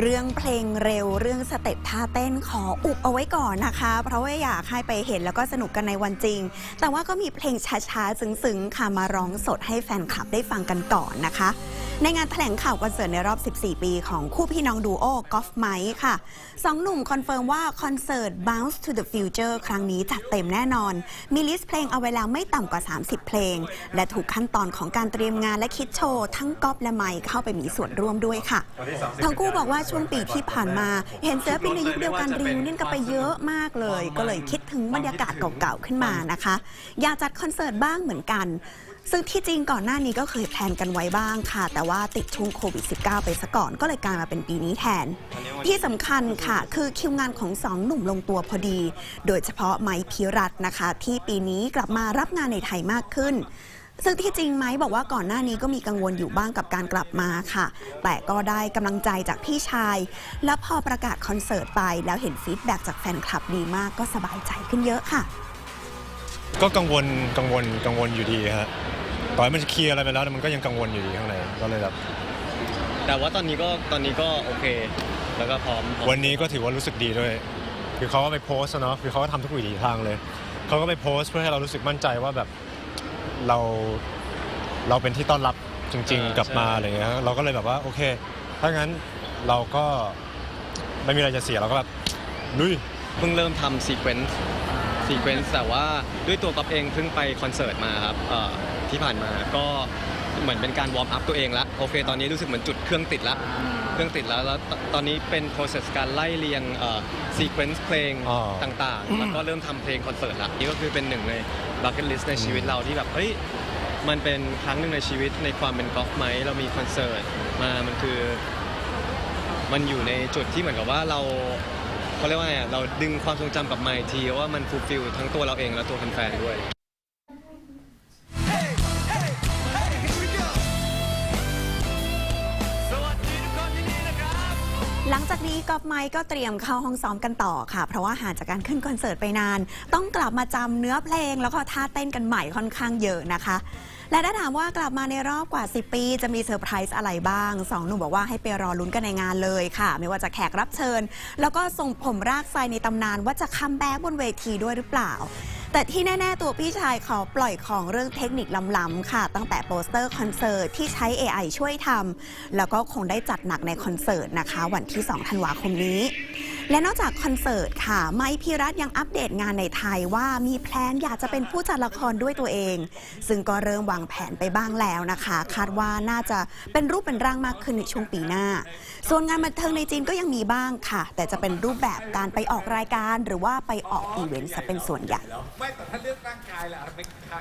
เรื่องเพลงเร็วเรื่องสเต็ปท่าเต้นขออุบเอาไว้ก่อนนะคะ เพราะว่าอยากให้ไปเห็นแล้วก็สนุกกันในวันจริง แต่ว่าก็มีเพลงช้าๆซึ้งๆค่ะมาร้องสดให้แฟนคลับได้ฟังกันก่อนนะคะ ในงานแถลงข่าวคอนเสิร์ตในรอบ 14 ปีของคู่พี่น้องดูโอกอล์ฟไมค์ค่ะสองหนุ่มคอนเฟิร์มว่าคอนเสิร์ต Bounce to the Future ครั้งนี้จัดเต็มแน่นอน มีลิสต์เพลงเอาไว้แล้วไม่ต่ำกว่า 30 เพลง และถูกขั้นตอนของการเตรียมงานและคิดโชว์ ทั้งก๊อฟและไมค์เข้าไปมีส่วนร่วมด้วยค่ะ ทั้งคู่บอกว่าช่วงปีที่ผ่านมา เห็นศิลปินในยุคเดียวกันรีวิวเนียนกันไปเยอะมากเลย ก็เลยคิดถึงบรรยากาศเก่าๆขึ้นมานะคะ อยากจัดคอนเสิร์ตบ้างเหมือนกัน ซึ่งที่จริงก่อนหน้านี้ก็เคยแพลนกันไว้บ้างค่ะ แต่ว่าติดช่วงโควิด -19 ไปซะก่อนก็เลยกลายมาเป็นปีนี้แทน ที่สำคัญค่ะ คือคิวงานของสองหนุ่มลงตัวพอดี โดยเฉพาะไมค์พิรัตน์นะคะ ที่ปีนี้กลับมารับงานในไทยมากขึ้นซึ่งที่จริงไม้บอกว่าก่อนหน้านี้ก็มีกังวลอยู่บ้างกับการกลับมาค่ะ แต่ก็ได้กำลังใจจากพี่ชาย แล้วพอประกาศคอนเสิร์ตไป แล้วเห็นฟีดแบ็กจากแฟนคลับดีมากก็สบายใจขึ้นเยอะค่ะ ก็กังวลกังวลกังวลอยู่ดีฮะ ต่อให้มันจะเคลียร์อะไรไปแล้วแต่มันก็ยังกังวลอยู่ดีข้างในก็เลยแบบแต่ว่าตอนนี้ก็ตอนนี้ก็โอเค แล้วก็พร้อมพร้อมวันนี้ก็ถือว่ารู้สึกดีด้วย คือเขาก็ไปโพสต์อะเนาะคือเขาก็ทำทุกวิถีทางเลยเขาก็ไปโพสต์เพื่อให้เรารู้สึกมั่นใจว่าแบบเราเราเป็นที่ต้อนรับจริง ๆ กลับมาอะไรเงี้ยเราก็เลยแบบว่าโอเค ถ้างั้นเราก็ไม่มีอะไรจะเสียเราก็แบบลุย เพิ่งเริ่มทำซีเควนซ์ซีเควนซ์แต่ว่าด้วยตัวก๊อฟเองเพิ่งไปคอนเสิร์ตมาครับเอ่อ ที่ผ่านมาก็เหมือนเป็นการวอร์มอัพตัวเองละโอเค ตอนนี้รู้สึกเหมือนจุดเครื่องติดละ เครื่องติดแล้วแล้วตตอนนี้เป็น process การไล่เรียงซีเควนซ์เพลงอ๋อ ต่างๆ แล้วก็เริ่มทำเพลงคอนเสิร์ตละนี่ก็คือเป็นหนึ่งในบัคเก็ตลิสต์ในชีวิตเราที่แบบเฮ้ยมันเป็นครั้งหนึ่งในชีวิตในความเป็นกอล์ฟไหมเรามีคอนเสิร์ตมามันคือ มันอยู่ในจุดที่เหมือนกับว่าเราเขาเรียกว่าไงอะเราดึงความทรงจำกลับมาอีกทีว่ามันฟูลฟิลทั้งตัวเราเองและตัวแฟนๆด้วย หลังจากนี้กอฟไมค์ก็เตรียมเข้าห้องซ้อมกันต่อค่ะ เพราะว่าห่างจากการขึ้นคอนเสิร์ตไปนาน ต้องกลับมาจำเนื้อเพลง แล้วก็ท่าเต้นกันใหม่ค่อนข้างเยอะนะคะ และถ้าถามว่ากลับมาในรอบกว่า 10 ปี จะมีเซอร์ไพรส์อะไรบ้างสองหนุ่มบอกว่าให้ไปรอลุ้นกันในงานเลยค่ะ ไม่ว่าจะแขกรับเชิญ แล้วก็ส่งผมรากไซในตำนานว่าจะคัมแบ็กบนเวทีด้วยหรือเปล่า แต่ที่แน่ ๆ ตัวพี่ชายเขาปล่อยของเรื่องเทคนิคล้ำๆค่ะ ตั้งแต่โปสเตอร์คอนเสิร์ตที่ใช้ AI ช่วยทำแล้วก็คงได้จัดหนักในคอนเสิร์ตนะคะ วันที่ 2 ธันวาคมนี้ และนอกจากคอนเสิร์ตค่ะ ไมค์พีรัตยังอัปเดตงานในไทยว่ามีแพลนอยากจะเป็นผู้จัดละครด้วยตัวเอง ซึ่งก็เริ่มวางแผนไปบ้างแล้วนะคะ คาดว่าน่าจะเป็นรูปเป็นร่างมากขึ้นในช่วงปีหน้า ส่วนงานบันเทิงในจีนก็ยังมีบ้างค่ะ แต่จะเป็นรูปแบบการไปออกรายการ หรือว่าไปออกอีเวนต์ซะเป็นส่วนใหญ่